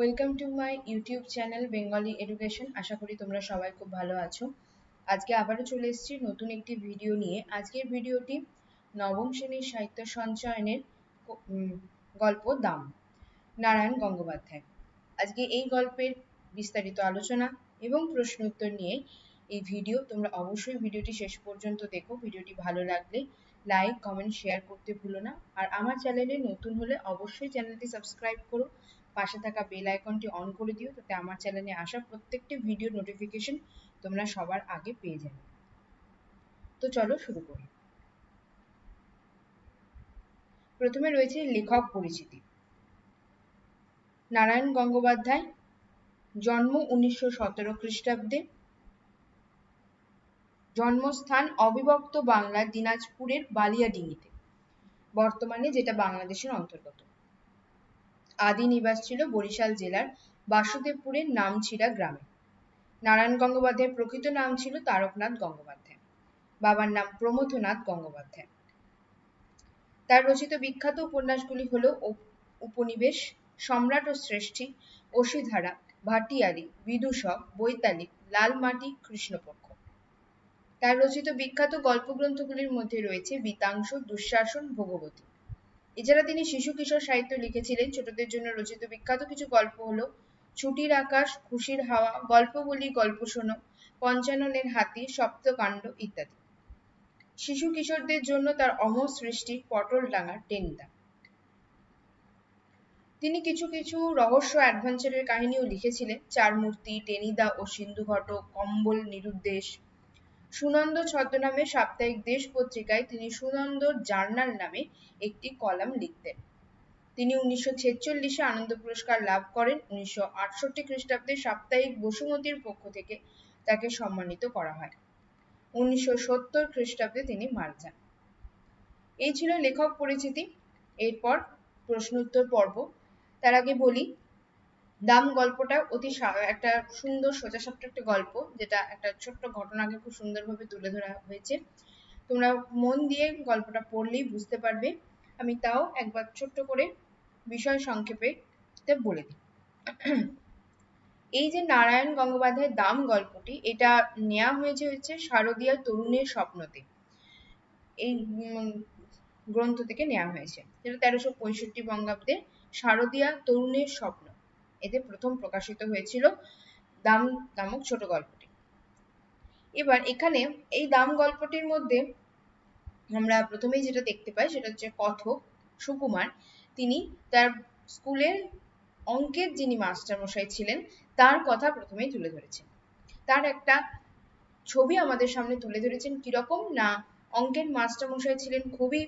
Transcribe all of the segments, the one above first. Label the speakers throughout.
Speaker 1: Welcome to my YouTube channel Bengali education আশা করি তোমরা সবাই খুব ভালো আছো। আজকে আবারও চলে এসেছি নতুন একটি ভিডিও নিয়ে। আজকের ভিডিওটি নবম শ্রেণির সাহিত্য সঞ্চয়নের গল্প দাম। নারায়ণ গঙ্গোপাধ্যায়। আজকে এই গল্পের বিস্তারিত আলোচনা এবং প্রশ্ন উত্তর নিয়ে এই ভিডিও তোমরা অবশ্যই ভিডিওটি শেষ পর্যন্ত দেখো। ভিডিওটি ভালো লাগলে লাইক কমেন্ট শেয়ার করতে ভুলো না। আর আমার চ্যানেলে নতুন হলে অবশ্যই চ্যানেলটি সাবস্ক্রাইব করো। পাশে থাকা বেল আইকনটি অন করে দিও, তাতে আমার চ্যানেলে আসা প্রত্যেকটি ভিডিও নোটিফিকেশন তোমরা সবার আগে পেয়ে যাবে। তো চলো শুরু করি। প্রথমে রয়েছে লেখক পরিচিতি। নারায়ণ গঙ্গোপাধ্যায়, জন্ম উনিশশো সতেরো খ্রিস্টাব্দে। জন্মস্থান অবিভক্ত বাংলার দিনাজপুরের বালিয়াডিঙ্গিতে বর্তমানে যেটা বাংলাদেশের অন্তর্গত। আদি নিবাস ছিল বরিশাল জেলার বাসুদেবপুরের নামছিড়া গ্রামে। নারায়ণ গঙ্গোপাধ্যায়ের প্রকৃত নাম ছিল তারকনাথ গঙ্গোপাধ্যায়। বাবার নাম প্রমথনাথ গঙ্গোপাধ্যায়। তার রচিত বিখ্যাত উপন্যাসগুলি হল উপনিবেশ, সম্রাট ও শ্রেষ্ঠী, অসিধারা ভাটিয়ালি বিদূষক, বৈতালিক লালমাটি কৃষ্ণপক্ষ। তার রচিত বিখ্যাত গল্পগ্রন্থগুলির মধ্যে রয়েছে বিতাংশ, দুঃশাসন, ভগবতী। এছাড়া তিনি শিশু কিশোর সাহিত্য লিখেছিলেন। ছোটদের জন্য রচিত বিখ্যাত কিছু গল্প হলো, ছুটির আকাশ, খুশির হাওয়া গল্প বলি গল্প শোনো, পঞ্চাননের হাতি, সপ্তকাণ্ড ইত্যাদি। শিশু কিশোরদের জন্য তার অমর সৃষ্টি পটল ডাঙার টেনিদা তিনি কিছু কিছু রহস্য অ্যাডভেঞ্চারের কাহিনীও লিখেছিলেন। চার মূর্তি টেনিদা ও সিন্ধু ঘটক, কম্বল নিরুদ্দেশ সুনন্দ ছদ্মনামে সাপ্তাহিক দেশ পত্রিকায় তিনি সুনন্দর জার্নাল নামে একটি কলাম লিখতেন। তিনি উনিশশো ছেচল্লিশে আনন্দ পুরস্কার লাভ করেন। উনিশশো আটষট্টি খ্রিস্টাব্দে সাপ্তাহিক বসুমতির পক্ষ থেকে তাকে সম্মানিত করা হয়। উনিশশো সত্তর খ্রিস্টাব্দে তিনি মারা যান। এই ছিল লেখক পরিচিতি। এরপর প্রশ্ন উত্তর পর্ব। তার আগে বলি দাম গল্পটা অতি একটা সুন্দর সোজাসাপটা একটা গল্প, যেটা একটা ছোট্ট ঘটনাকে খুব সুন্দরভাবে তুলে ধরা হয়েছে। তোমরা মন দিয়ে গল্পটা পড়লেই বুঝতে পারবে। আমি তাও একবার ছোট্ট করে বিষয় সংক্ষেপে বলে দিই। এই যে নারায়ণ গঙ্গোপাধ্যায়ের দাম গল্পটি, এটা নেওয়া হয়েছে হচ্ছে শারদীয়া তরুণের স্বপ্নতে। এই গ্রন্থ থেকে নেওয়া হয়েছে। যেটা তেরোশো পঁয়ষট্টি বঙ্গাব্দে শারদীয়া তরুণের স্বপ্ন। এতে প্রথম প্রকাশিত হয়েছিল দাম, নামক ছোট গল্পটি। এবার এখানে এই দাম গল্পটির মধ্যে আমরা প্রথমেই যেটা দেখতে পাই, সেটা হচ্ছে কথক সুকুমার। তিনি তার স্কুলের অঙ্কের যিনি মাস্টারমশাই ছিলেন, তার কথা প্রথমেই তুলে ধরেছেন। তার একটা ছবি আমাদের সামনে তুলে ধরেছেন, কীরকম না অঙ্কের মাস্টারমশাই ছিলেন খুবই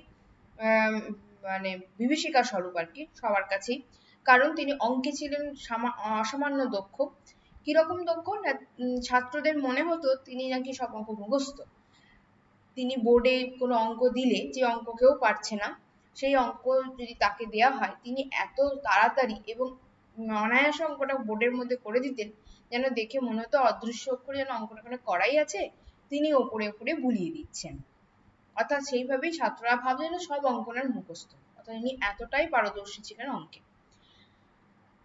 Speaker 1: মানে বিভীষিকা স্বরূপ আর কি, সবার কাছেই। কারণ তিনি অঙ্কে ছিলেন অসামান্য দক্ষ। কীরকম দক্ষ? না ছাত্রদের মনে হতো তিনি নাকি সব অঙ্ক মুখস্থ। তিনি বোর্ডে কোনো অঙ্ক দিলে যে অঙ্ক কেউ পারছে না, সেই অঙ্ক যদি তাকে দেয়া হয়, তিনি এত তাড়াতাড়ি এবং অনায়াসে অঙ্কটা বোর্ডের মধ্যে করে দিতেন, যেন দেখে মনে হতো অদৃশ্য অক্ষরে যেন অঙ্কটা ওখানে করাই আছে, তিনি ওপরে ওপরে বুলিয়ে দিচ্ছেন। অর্থাৎ সেইভাবেই ছাত্ররা ভাবলেন সব অঙ্কনের মুখস্থ। অর্থাৎ ইনি এতটাই পারদর্শী ছিলেন অঙ্কে।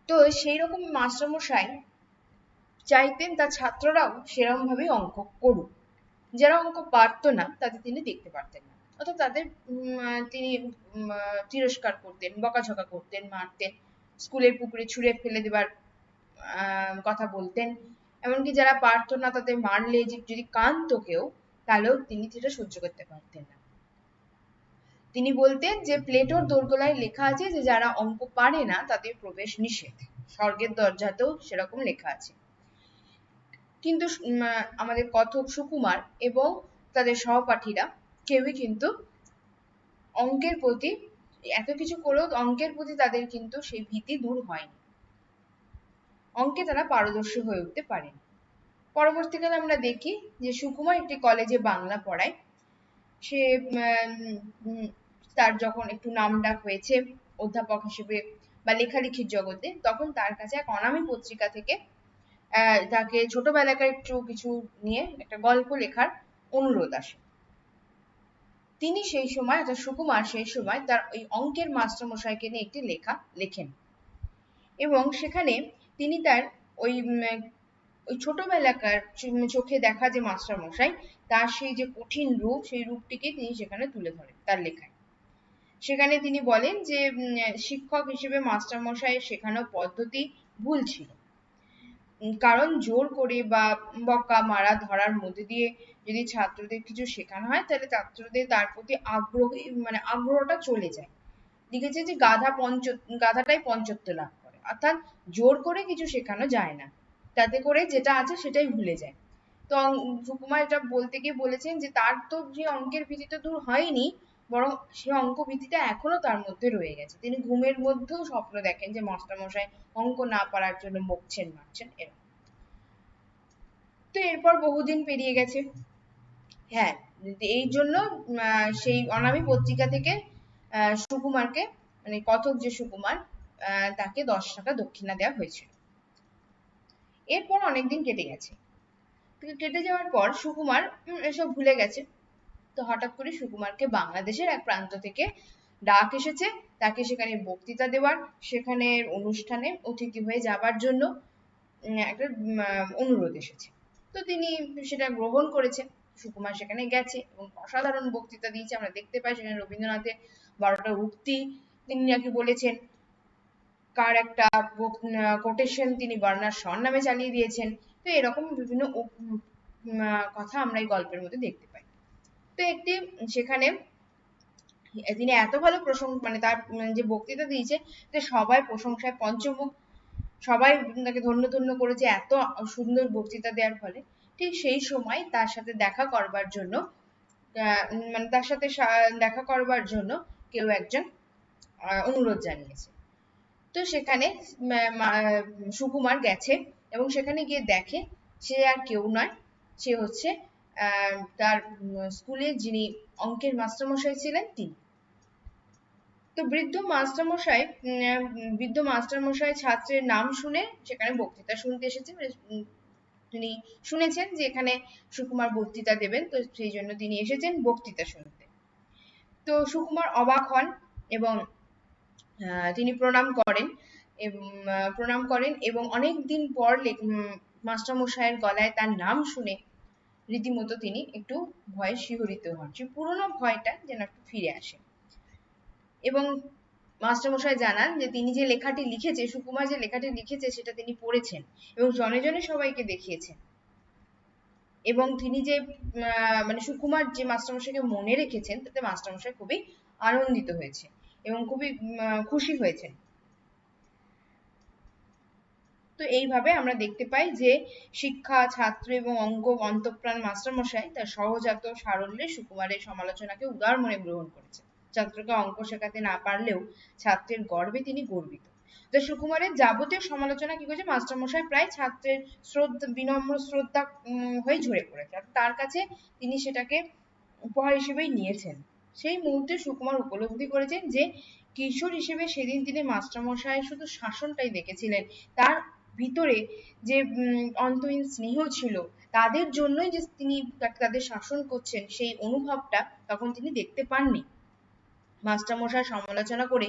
Speaker 1: তো সেই রকম মাস্টারমশাই চাইতেন তার ছাত্ররাও সেরকম ভাবে অঙ্ক করুক। যারা অঙ্ক পারতো না, তাদের তিনি দেখতে পারতেন না। অর্থাৎ তাদের তিনি তিরস্কার করতেন, বকাঝকা করতেন, মারতেন, স্কুলের পুকুরে ছুঁড়ে ফেলে দেবার কথা বলতেন। এমনকি যারা পারতো না, তাদের মারলে যদি কাঁদতো কেউ, তাহলেও তিনি সেটা সহ্য করতে পারতেন না। তিনি বলতেন যে প্লেটোর দোরগোলায় লেখা আছে যে যারা অঙ্ক পারে না, তাদের প্রবেশ নিষেধ। স্বর্গের দরজাতেও সেরকম লেখা আছে। কিন্তু আমাদের কথক সুকুমার এবং তাদের সহপাঠীরা কেউই কিন্তু অঙ্কের প্রতি, এত কিছু করেও অঙ্কের প্রতি তাদের কিন্তু সেই ভীতি দূর হয়নি। অঙ্কে তারা পারদর্শী হয়ে উঠতে পারেন। পরবর্তীকালে আমরা দেখি যে সুকুমার একটি কলেজে বাংলা পড়ায়। সে তার যখন একটু নাম ডাক হয়েছে অধ্যাপক হিসেবে বা লেখালেখির জগতে, তখন তার কাছে এক অনামী পত্রিকা থেকে তাকে ছোটবেলাকার একটু কিছু নিয়ে একটা গল্প লেখার অনুরোধ আসে। তিনি সেই সময়, অর্থাৎ সুকুমার সেই সময় তার ওই অঙ্কের মাস্টারমশাইকে নিয়ে একটি লেখা লেখেন। এবং সেখানে তিনি তার ওই ওই ছোটবেলাকার চোখে দেখা যে মাস্টারমশাই, তার সেই যে কঠিন রূপ, সেই রূপটিকে তিনি সেখানে তুলে ধরেন, তার লেখায়। সেখানে তিনি বলেন যে শিক্ষক হিসেবে মাস্টার মশাইয়ের শেখানো পদ্ধতি ভুল ছিল। কারণ জোর করে বা বকা মারা ধরার মধ্যে দিয়ে যদি ছাত্রদের কিছু শেখানো হয়, তাহলে ছাত্রদের তার প্রতি আগ্রহ মানে আগ্রহটা চলে যায়। লিখেছে যে, গাধা পঞ্চ, গাধাটাই পঞ্চত্ব লাভ করে। অর্থাৎ জোর করে কিছু শেখানো যায় না। তাতে করে যেটা আছে সেটাই ভুলে যায়। তো সুকুমার এটা বলতে গিয়ে বলেছেন যে, তার তো যে অঙ্কের ভীতি তো দূর হয়নি বরং সে অঙ্ক ভীতিটা এখনও তার মধ্যে রয়ে গেছে। তিনি ঘুমের মধ্যেও স্বপ্ন দেখেন যে মাস্টার মশাই অঙ্ক না পারার জন্য বকছেন, মারছেন, এরকম। তো এরপর বহুদিন পেরিয়ে গেছে। হ্যাঁ এই জন্য সেই অনামী পত্রিকা থেকে সুকুমারকে মানে কথক যে সুকুমার তাকে দশ টাকা দক্ষিণা দেওয়া হয়েছিল এরপর অনেকদিন কেটে গেছে। কেটে যাওয়ার পর সুকুমার এসব ভুলে গেছে। তো হঠাৎ করে সুকুমারকে বাংলাদেশের এক প্রান্ত থেকে ডাক এসেছে। তাকে সেখানে বক্তৃতা দেওয়ার সেখানে অনুষ্ঠানে অতিথি হয়ে যাবার জন্য একটা অনুরোধ এসেছে। তো তিনি সেটা গ্রহণ করেছেন। সুকুমার সেখানে গেছে এবং অসাধারণ বক্তৃতা দিয়েছে। আমরা দেখতে পাই সেখানে রবীন্দ্রনাথের বারোটা উক্তি তিনি নাকি বলেছেন। কার একটা কোটেশন তিনি বার্নার শর নামে চালিয়ে দিয়েছেন। তো এরকম বিভিন্ন কথা আমরা এই গল্পের মধ্যে দেখতে পাই। তো একটি, সেখানে তিনি এত ভালো প্রশংসা মানে তার যে বক্তৃতা দিয়েছে, যে সবাই প্রশংসায় পঞ্চমুখ, সবাই তাকে ধন্য ধন্য করেছে এত সুন্দর বক্তৃতা দেওয়ার ফলে, ঠিক সেই সময় তার সাথে দেখা করবার জন্য মানে তার সাথে দেখা করবার জন্য কেউ একজন অনুরোধ জানিয়েছে। তো সেখানে সুকুমার গেছে এবং সেখানে গিয়ে দেখে, সে আর কেউ নয়, সে হচ্ছে তার স্কুলে যিনি অঙ্কের মাস্টারমশাই ছিলেন তিনি। তো বৃদ্ধ মাস্টারমশাই বৃদ্ধ মাস্টারমশাই ছাত্রের নাম শুনে সেখানে বক্তৃতা শুনতে এসেছে তিনি শুনেছেন যে এখানে সুকুমার বক্তৃতা দেবেন, তো সেই জন্য তিনি এসেছেন বক্তৃতা শুনতে। তো সুকুমার অবাক হন এবং তিনি প্রণাম করেন প্রণাম করেন এবং অনেক দিন পর মাস্টারমশাইয়ের গলায় তার নাম শুনে রীতিমতো তিনি একটু ভয়ে শিহরিত হন। সে পুরনো ভয়টা যেন একটু ফিরে আসে। এবং মাস্টারমশাই জানান যে তিনি যে লেখাটি লিখেছে, সুকুমার যে লেখাটি লিখেছে, সেটা তিনি পড়েছেন এবং জনে জনে সবাইকে দেখিয়েছেন। এবং তিনি যে মানে সুকুমার যে মাস্টারমশাইকে মনে রেখেছেন, তাতে মাস্টারমশাই খুবই আনন্দিত হয়েছে এবং খুবই খুশি হয়েছেন। তো এইভাবে আমরা দেখতে পাই যে শিক্ষা, ছাত্র এবং অঙ্গ অন্তঃপ্রাণ মাস্টারমশাই তার সহজাত সারল্যে সুকুমারের সমালোচনাকে উদার মনে গ্রহণ করেছে ছাত্রকে অঙ্ক শেখাতে না পারলেও ছাত্রের গর্বে তিনি গর্বিত। তো সুকুমারের যাবতীয় সমালোচনা কি করেছে? মাস্টারমশাই প্রায় ছাত্রের শ্রদ্ধা, বিনম্র শ্রদ্ধা হয়ে ঝরে পড়েছে। তার কাছে তিনি সেটাকে উপহার হিসেবেই নিয়েছেন। সেই মুহূর্তে সুকুমার উপলব্ধি করেছেন যে কিশোর হিসেবে সেদিন তিনি মাস্টারমশাই শুধু শাসনটাই দেখেছিলেন। তার ভিতরে যে অন্তহীন স্নেহ ছিল, তাদের জন্যই যে তিনি তাদের শাসন করছেন, সেই অনুভবটা তখন তিনি দেখতে পাননি। মাস্টারমশাই সমালোচনা করে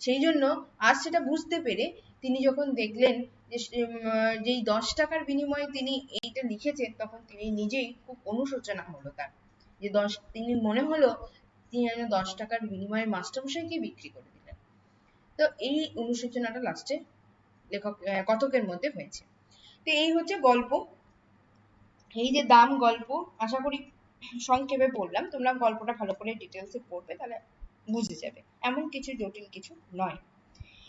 Speaker 1: সেই জন্য আজ সেটা বুঝতে পেরে তিনি যখন দেখলেন যে যেই দশ টাকার বিনিময়ে তিনি এইটা লিখেছেন, তখন তিনি নিজেই খুব অনুশোচনা হলো তার। যে দশ, তিনি মনে হলো তিনি যেন দশ টাকার বিনিময়ে মাস্টারমশাইকে বিক্রি করে দিলেন। তো এই অনুশোচনাটা লাস্টে লেখক কথকের মধ্যে হয়েছে। তো এই হচ্ছে গল্প। এই যে দাম গল্প, আশা করি সংক্ষেপে বললাম, তোমরা গল্পটা ভালো করে ডিটেলসে পড়বে, তাহলে বুঝে যাবে। এমন কিছু জটিল কিছু নয়।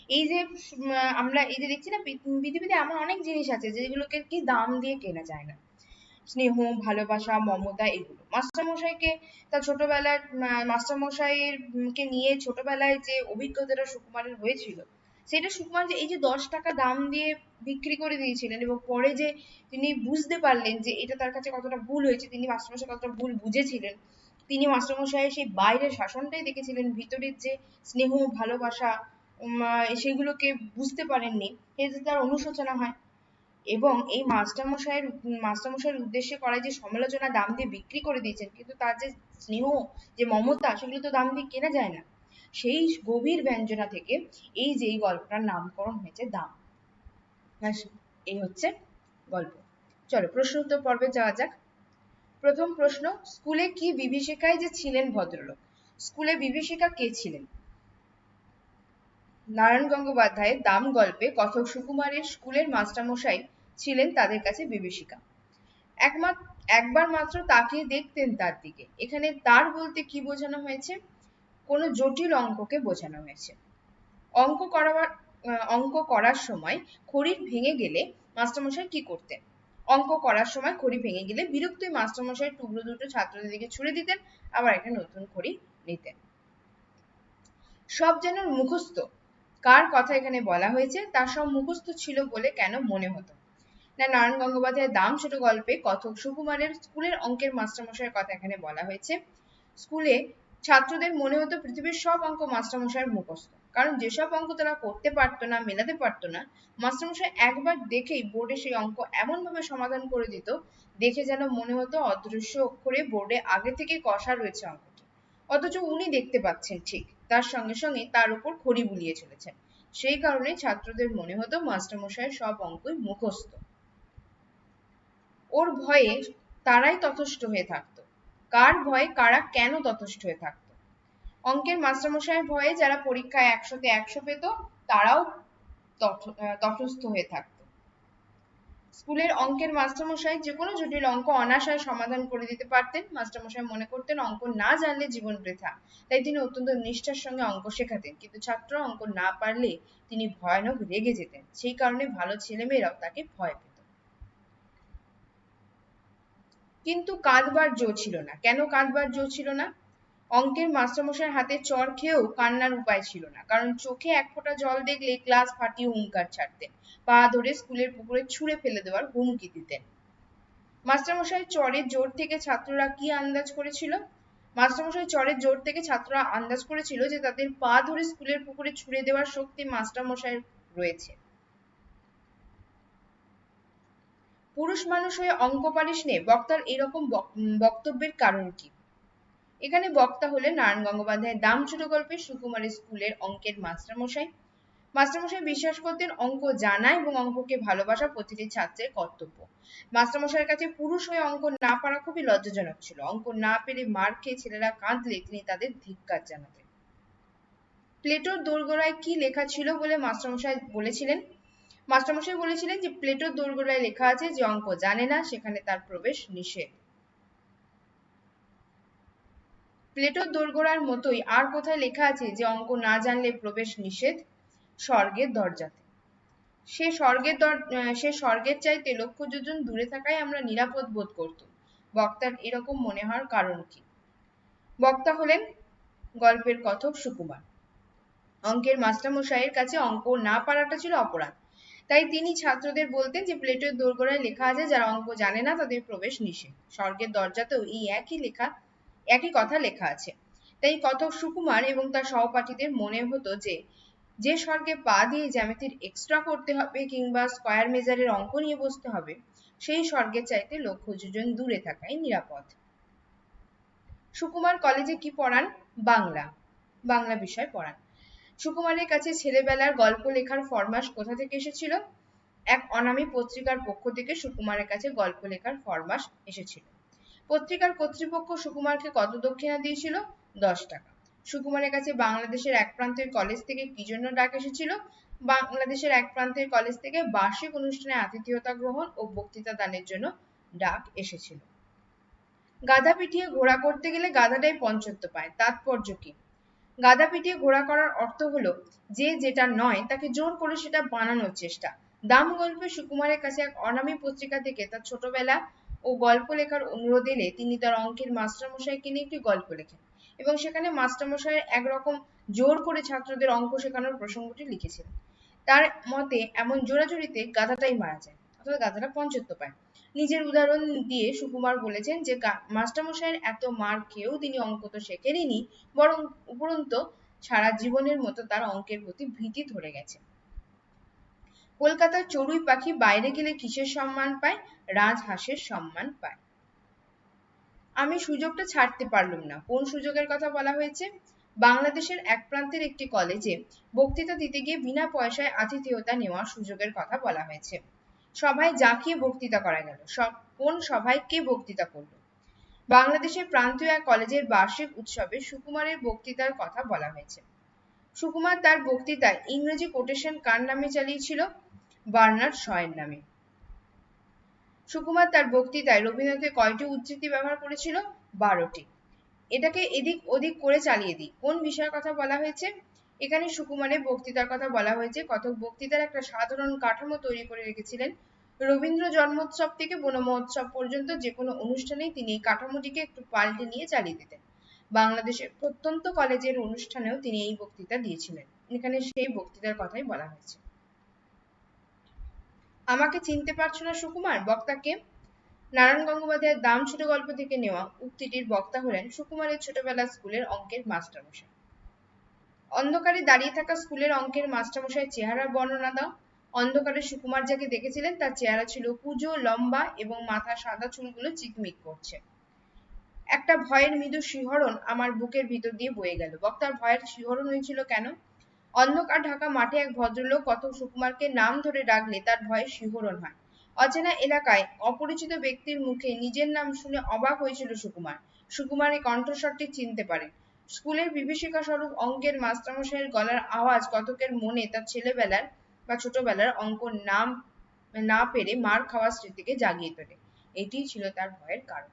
Speaker 1: এই যে আমরা এই যে দেখছি না পৃথিবীতে এমন অনেক জিনিস আছে, যেগুলোকে কি দাম দিয়ে কেনা যায় না। স্নেহ, ভালোবাসা, মমতা, এগুলো। মাস্টারমশাইকে তার ছোটবেলার মাস্টারমশাইয়ের কে নিয়ে ছোটবেলায় যে অভিজ্ঞতাটা সুকুমারের হয়েছিল সেটা যে এই যে দশ টাকা দাম দিয়ে বিক্রি করে দিয়েছিলেন এবং পরে যে তিনি বুঝতে পারলেন যে এটা তার কাছে কতটা ভুল হয়েছে, তিনি মাস্টারমশাই কতটা ভুল বুঝেছিলেন, তিনি মাস্টারমশাইয়ের সেই বাইরের শাসনটাই দেখেছিলেন ভিতরের যে স্নেহ, ভালোবাসা সেগুলোকে বুঝতে পারেননি, এতে তার অনুশোচনা হয়। এবং এই মাস্টারমশাইয়ের মাস্টারমশাইয়ের উদ্দেশ্যে করা যে সমালোচনা, দাম দিয়ে বিক্রি করে দিয়েছেন, কিন্তু তার যে স্নেহ, যে মমতা, সেগুলো তো দাম দিয়ে কেনা যায় না। সেই গভীর ব্যঞ্জনা থেকে এই যে এই গল্পটার নামকরণ হয়েছে দাম। এই হচ্ছে গল্প। চলো, প্রশ্ন উত্তর পর্বে যাওয়া যাক। প্রথম প্রশ্ন, স্কুলে কি বিভীষিকায় যে ছিলেন ভদ্রলোক? স্কুলে বিভীষিকা কে ছিলেন? নারায়ণ গঙ্গোপাধ্যায়ের দাম গল্পে কথক সুকুমারের স্কুলের মাস্টারমশাই ছিলেন তাদের কাছে বিভীষিকা। একমাত্র একবার মাত্র তাকিয়ে দেখতেন তার দিকে। এখানে তার বলতে কি বোঝানো হয়েছে? কোনো জটিল অঙ্ককে বোঝানো হয়েছে। অঙ্ক করাবার অঙ্ক করার সময় খড়ির ভেঙে গেলে মাস্টারমশাই কি করতেন? অঙ্ক করার সময় খড়ি ভেঙে গেলে বিরক্ত মাস্টারমশাই টুকরো দুটো ছাত্রদের দিকে ছুড়ে দিতেন, আবার একটা নতুন খড়ি নিতেন। সব যেন মুখস্থ। কার কথা এখানে বলা হয়েছে তার সব মুখস্থ ছিল বলে কেন মনে হতো? না, নারায়ণ গঙ্গোপাধ্যায়ের দাম ছোট গল্পে কথক সুকুমারের স্কুলের অঙ্কের মাস্টারমশাইয়ের কথা এখানে বলা হয়েছে। স্কুলে ছাত্রদের মনে হতো পৃথিবীর সব অঙ্ক মাস্টারমশাইয়ের মুখস্থ। কারণ যেসব অঙ্ক তারা করতে পারতো না, মেলাতে পারতো না, মাস্টারমশাই একবার দেখেই বোর্ডে সেই অঙ্ক এমন ভাবে সমাধান করে দিত, দেখে যেন মনে হতো অদৃশ্য অক্ষরে বোর্ডে আগে থেকে কষা রয়েছে অঙ্কটি। অথচ উনি দেখতে পাচ্ছেন ঠিক, তার সঙ্গে সঙ্গে তার উপর খড়ি বুলিয়ে চলেছেন। সেই কারণে ছাত্রদের মনে হতো মাস্টারমশাইয়ের সব অঙ্কই মুখস্থ। ওর ভয়ে তারাই তথস্থ হয়ে থাকতো। কার ভয়ে কারা কেন তথস্থ হয়ে থাকতো? অঙ্কের মাস্টারমশাইয়ের ভয়ে যারা পরীক্ষায় একশোতে একশো পেত, তারাও তটস্থ হয়ে থাকতো। স্কুলের অঙ্কের মাস্টারমশাই যে কোনো জটিল অঙ্ক অনাশায় সমাধান করে দিতে পারতেন। মাস্টারমশাই মনে করতেন অঙ্ক না জানলে জীবন বৃথা। তাই তিনি অত্যন্ত নিষ্ঠার সঙ্গে অঙ্ক শেখাতেন। কিন্তু ছাত্র অঙ্ক না পারলে তিনি ভয়ানক রেগে যেতেন। সেই কারণে ভালো ছেলেমেয়েরাও তাকে ভয় পেত। কিন্তু কাঁদবার জো ছিল না। কেন কাঁদবার জো ছিল না? অঙ্কের মাস্টারমশাইয়ের হাতে চর খেয়েও কান্নার উপায় ছিল না, কারণ চোখে এক ফোঁটা জল দেখলে ক্লাস ফাটিয়ে হুঙ্কার ছাড়তেন, পা ধরে স্কুলের পুকুরে ছুঁড়ে ফেলে দেওয়ার হুমকি দিতেন। মাস্টারমশাই চরের জোর থেকে ছাত্ররা কি আন্দাজ করেছিল? মাস্টারমশাই চরের জোর থেকে ছাত্ররা আন্দাজ করেছিল যে তাদের পা ধরে স্কুলের পুকুরে ছুঁড়ে দেওয়ার শক্তি মাস্টারমশাইয়ের রয়েছে। পুরুষ মানুষ হয়ে অঙ্ক পারিস নে, বক্তার এরকম বক্তব্যের কারণ কি? এখানে বক্তা হলেন নারায়ণ গঙ্গোপাধ্যায়ের দাম ছোট গল্পের সুকুমারের স্কুলের অঙ্কের মাস্টারমশাই। মাস্টারমশাই বিশ্বাস করতেন অঙ্ক জানা এবং অঙ্ককে ভালোবাসা প্রতিটি ছাত্রের কর্তব্য। মাস্টারমশাইয়ের কাছে পুরুষ হয়ে অঙ্ক না পারা খুবই লজ্জাজনক ছিল। অঙ্ক না পেরে মার খেয়ে ছেলেরা কাঁদলে তিনি তাদের ধিক্কার জানাতেন। প্লেটোর দোরগোড়ায় কি লেখা ছিল বলে মাস্টারমশাই বলেছিলেন? মাস্টারমশাই বলেছিলেন যে প্লেটোর দোরগোড়ায় লেখা আছে যে অঙ্ক জানে না, সেখানে তার প্রবেশ নিষেধ। প্লেটোর দোরগোড়ার মতোই আর কোথায় লেখা আছে যে অঙ্ক না জানলে প্রবেশ নিষেধ? স্বর্গের দরজাতে। সে স্বর্গের দর সে স্বর্গের চাইতে লক্ষ যোজন দূরে থাকায় আমরা নিরাপদ বোধ করতাম। বক্তার এরকম মনে হওয়ার কারণ কি? বক্তা হলেন গল্পের কথক সুকুমার। অঙ্কের মাস্টারমশাইয়ের কাছে অঙ্ক না পারাটা ছিল অপরাধ। তাই তিনি ছাত্রদের বলতেন যে প্লেটের দোরগোড়ায় লেখা আছে, যারা অঙ্ক জানে না তাদের প্রবেশ নিষেধ। স্বর্গের দরজাতেও এই একই লেখা, একই কথা লেখা আছে। তাই কথক সুকুমার এবং তার সহপাঠীদের মনে হতো যে যে স্বর্গে পা দিয়ে জ্যামিতির এক্সট্রা করতে হবে কিংবা স্কয়ার মেজারের অঙ্ক নিয়ে বসতে হবে, সেই স্বর্গের চাইতে লক্ষ যোজন দূরে থাকাই নিরাপদ। সুকুমার কলেজে কি পড়ান? বাংলা। বাংলা বিষয় পড়ান। সুকুমারের কাছে ছেলেবেলার গল্প লেখার ফরমাস কোথা থেকে এসেছিল? এক অনামী পত্রিকার পক্ষ থেকে সুকুমারের কাছে গল্প লেখার ফরমাস এসেছিল। পত্রিকার কর্তৃপক্ষ সুকুমারকে কত দক্ষিণা দিয়েছিল? দশ টাকা। সুকুমারের কাছে বাংলাদেশের এক প্রান্তের কলেজ থেকে কি জন্য ডাক এসেছিল? বাংলাদেশের এক প্রান্তের কলেজ থেকে বার্ষিক অনুষ্ঠানে আতিথেয়তা গ্রহণ ও বক্তৃতা দানের জন্য ডাক এসেছিল। গাধা পিটিয়ে ঘোড়া করতে গেলে গাধাটাই পঞ্চত্ব পায়। তাৎপর্য কি? গাধা পিটিয়ে ঘোড়া করার অর্থ হলো যে যেটা নয় তাকে জোর করে সেটা বানানোর চেষ্টা। দাম গল্পে সুকুমারের কাছে এক অনামী পত্রিকা থেকে তার ছোটবেলা ও গল্প লেখার অনুরোধ এলে তিনি তার অঙ্কের মাস্টারমশাইকে নিয়ে একটি গল্প লেখেন এবং সেখানে মাস্টারমশাইয়ের একরকম জোর করে ছাত্রদের অঙ্ক শেখানোর প্রসঙ্গটি লিখেছিলেন তার মতে, এমন জোরাজুরিতে গাধাটাই মারা যায়, অর্থাৎ গাধাটা পঞ্চত্ব পায়। নিজের উদাহরণ দিয়ে সুকুমার বলেছেন যে মাস্টারমশাইয়ের এত মার খেয়েও তিনি অঙ্ক তো শেখেনই বরং উপরন্ত সারা জীবনের মতো তার অঙ্কের প্রতি ভীতি ধরে গেছে। কলকাতার চড়ুই পাখি বাইরে গেলে কিসের সম্মান পায়? রাজহাঁসের সম্মান পায়। আমি সুযোগটা ছাড়তে পারলাম না। কোন সুযোগের কথা বলা হয়েছে? বাংলাদেশের এক প্রান্তের একটি কলেজে বক্তৃতা দিতে গিয়ে বিনা পয়সায় আতিথেয়তা নেওয়ার সুযোগের কথা বলা হয়েছে। সভায় জাঁকিয়ে বক্তৃতা করা গেল কোন সভায় কে বক্তৃতা করল? বাংলাদেশের প্রান্তীয় এক কলেজের বার্ষিক উৎসবে সুকুমারের বক্তৃতার কথা বলা হয়েছে। সুকুমার তার বক্তৃতায় ইংরেজি কোটেশন কার নামে চালিয়েছিল? বার্নার্ড শয়ের নামে। সুকুমার তার বক্তৃতায় রবীন্দ্রনাথের কয়টি উদ্ধৃতি ব্যবহার করেছিল? বারোটি। এটাকে এদিক ওদিক করে চালিয়ে দিই। কোন বিষয়ের কথা বলা হয়েছে? এখানে সুকুমারের বক্তৃতার কথা বলা হয়েছে। কথক বক্তৃতার একটা সাধারণ কাঠামো তৈরি করে রেখেছিলেন। রবীন্দ্র জন্মোৎসব থেকে বন মহোৎসব পর্যন্ত যে কোনো অনুষ্ঠানেই তিনি এই কাঠামোটিকে একটু পাল্টে নিয়ে চালিয়ে দিতেন। বাংলাদেশের প্রত্যন্ত কলেজের অনুষ্ঠানেও তিনি এই বক্তৃতা দিয়েছিলেন। এখানে সেই বক্তৃতার কথাই বলা হয়েছে। আমাকে চিনতে পারছ না সুকুমার? বক্তাকে? নারায়ণ গঙ্গোপাধ্যায়ের দাম ছোট গল্প থেকে নেওয়া উক্তিটির বক্তা হলেন সুকুমারের ছোটবেলা স্কুলের অঙ্কের মাস্টারমশাই। অন্ধকারে দাঁড়িয়ে থাকা স্কুলের অঙ্কের মাস্টারমশাইয়ের চেহারা বর্ণনা দাও। অন্ধকারে সুকুমার যাকে দেখেছিলেন, তার চেহারা ছিল কুজো, লম্বা এবং মাথা সাদা চুলগুলো চিকমিক করছে। একটা ভয়ের মৃদু শিহরণ আমার বুকের ভিতর দিয়ে বয়ে গেল। বক্তার ভয়ের শিহরণ হয়েছিল কেন? অন্ধকার ঢাকা মাঠে এক ভদ্রলোক কত সুকুমারকে নাম ধরে ডাকলে তার ভয়ে শিহরণ হয়। অচেনা এলাকায় অপরিচিত ব্যক্তির মুখে নিজের নাম শুনে অবাক হয়েছিল সুকুমার। সুকুমার এই কণ্ঠস্বরটি চিনতে পারে। স্কুলের বিভীষিকা স্বরূপ অঙ্কের মাস্টারমশাইয়ের গলার আওয়াজ কতকের মনে তার ছেলেবেলার বা ছোটবেলার অঙ্ক নাম, না পেরে মার খাওয়ার স্মৃতিকে জাগিয়ে তোলে। এটি ছিল তার ভয়ের কারণ।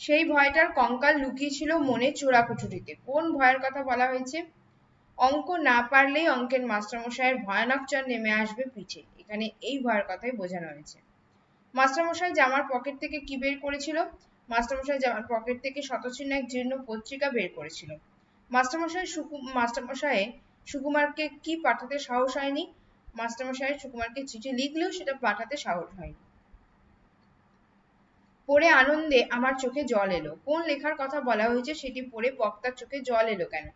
Speaker 1: সেই ভয়টার কঙ্কাল লুকিয়ে ছিল মনের চোরা কুঠুরিতে। কোন ভয়ের কথা বলা হয়েছে? অঙ্ক না পারলেই অঙ্কের মাস্টারমশাইয়ের ভয়ানক চর নেমে আসবে পিঠে। এখানে এই ভয়ের কথাই বোঝানো হয়েছে। মাস্টারমশাই জামার পকেট থেকে কি বের করেছিল? মাস্টারমশাই জামার পকেট থেকে শতচিহ্ন এক জীর্ণ পত্রিকা বের করেছিল। মাস্টারমশাই সুকু, মাস্টারমশাই সুকুমারকে কি পাঠাতে সাহস হয়নি? মাস্টারমশাই সুকুমারকে চিঠি লিখলেও সেটা পাঠাতে সাহস হয়নি। পড়ে আনন্দে আমার চোখে জল এলো। কোন লেখার কথা বলা হয়েছে সেটি পড়ে বক্তার চোখে জল এলো কেন?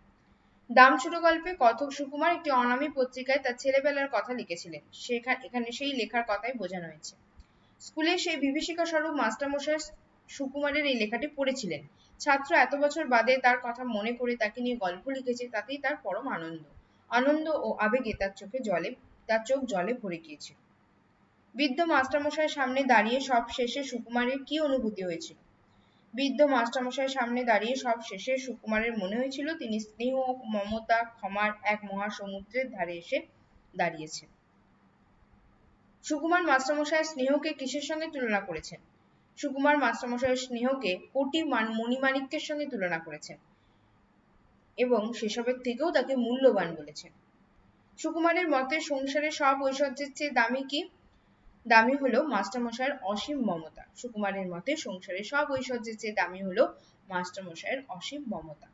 Speaker 1: দাম ছোট গল্পে কথক সুকুমার একটি অনামী পত্রিকায় তার ছেলেবেলার কথা লিখেছিলেন। সেখানে এখানে সেই লেখার কথাই বোঝানো হয়েছে। স্কুলে সেই বিভীষিকা স্বরূপ মাস্টারমশাই সুকুমারের এই লেখাটি পড়েছিলেন। ছাত্র এত বছর বাদে তার কথা মনে করে তাকে নিয়ে গল্প লিখেছে, তাতেই তার পরম আনন্দ। আনন্দ ও আবেগে তার চোখে জলে, তার চোখ জলে ভরে গিয়েছিল বৃদ্ধ মাস্টারমশাইয়ের সামনে দাঁড়িয়ে সব শেষে সুকুমারের কি অনুভূতি হয়েছিল? বৃদ্ধ মাস্টারমশাইয়ের সামনে দাঁড়িয়ে সব শেষে সুকুমারের মনে হয়েছিল, তিনি স্নেহ, মমতা, ক্ষমার এক মহাসমুদ্রের ধারে এসে দাঁড়িয়েছেন। সুকুমার মাস্টারমশাইয়ের স্নেহকে কিসের সঙ্গে তুলনা করেছেন? সুকুমার মাস্টারমশাইয়ের স্নেহকে কোটি মান মণিমাণিক্যের সঙ্গে তুলনা করেছেন এবং সেসবের থেকেও তাকে মূল্যবান বলেছেন। সুকুমারের মতে সংসারের সব ঐশ্বর্যের চেয়ে দামি কি? দামি হলো মাস্টারমশাইয়ের অসীম মমতা। সুকুমারের মতে সংসারের সব ঐশ্বর্যের চেয়ে দামি হলো মাস্টারমশাইয়ের অসীম মমতা।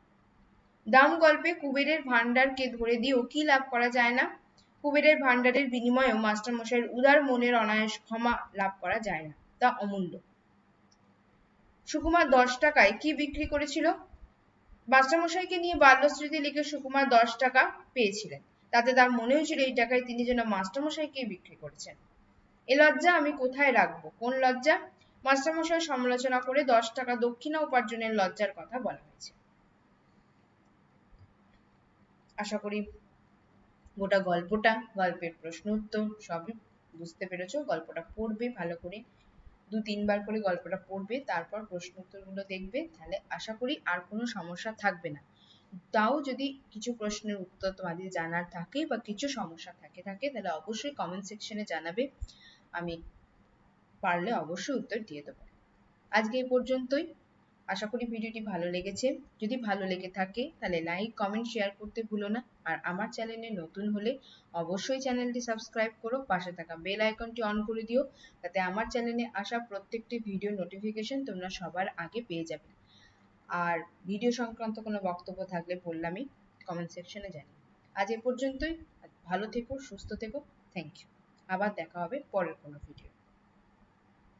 Speaker 1: দাম গল্পে কুবেরের ভান্ডারকে ধরে দিয়েও কি লাভ করা যায় না? কুবেরের ভান্ডারের বিনিময়েও মাস্টারমশাইয়ের উদার মনের অনায়াস ক্ষমা লাভ করা যায় না। তা অমূল্য। সুকুমার দশ টাকায় কি বিক্রি করেছিল? মাস্টারমশাইকে নিয়ে বাল্যস্মৃতি লিখে সুকুমার দশ টাকা পেয়েছিলেন। তাতে তার মনে হয়েছিল এই টাকায় তিনি যেন মাস্টারমশাইকে বিক্রি করেছেন। এ লজ্জা আমি কোথায় রাখব? কোন লজ্জা? মাস্টারমশাই সমালোচনা করে দশ টাকা দক্ষিণা উপার্জনের লজ্জার কথা বলা হয়েছে। আশা করি গোটা গল্পটা, গল্পের প্রশ্ন উত্তর সবই বুঝতে পেরেছ। গল্পটা পড়বে ভালো করে। দু, তিনবার করে গল্পটা পড়বে, তারপর প্রশ্ন উত্তরগুলো দেখবে, তাহলে আশা করি আর কোনো সমস্যা থাকবে না। তাও যদি কিছু প্রশ্নের উত্তর তোমাদের জানার থাকে বা কিছু সমস্যা থাকে থাকে, তাহলে অবশ্যই কমেন্ট সেকশনে জানাবে, আমি পারলে অবশ্যই উত্তর দিয়ে দেবো। আজকে এই পর্যন্তই। আশা করি ভিডিওটি ভালো লেগেছে। যদি ভালো লেগে থাকে, তাহলে লাইক কমেন্ট শেয়ার করতে ভুলো না। আর আমার চ্যানেলে নতুন হলে অবশ্যই চ্যানেলটি সাবস্ক্রাইব করো, পাশে থাকা বেল আইকনটি অন করে দিও, তাতে আমার চ্যানেলে আসা প্রত্যেকটি ভিডিও নোটিফিকেশন তোমরা সবার আগে পেয়ে যাবে। আর ভিডিও সংক্রান্ত কোনো বক্তব্য থাকলে বললামই কমেন্ট সেকশনে জানি আজ এ পর্যন্তই। ভালো থেকো, সুস্থ থেকো। থ্যাংক ইউ আবার দেখা হবে পরের কোনো ভিডিও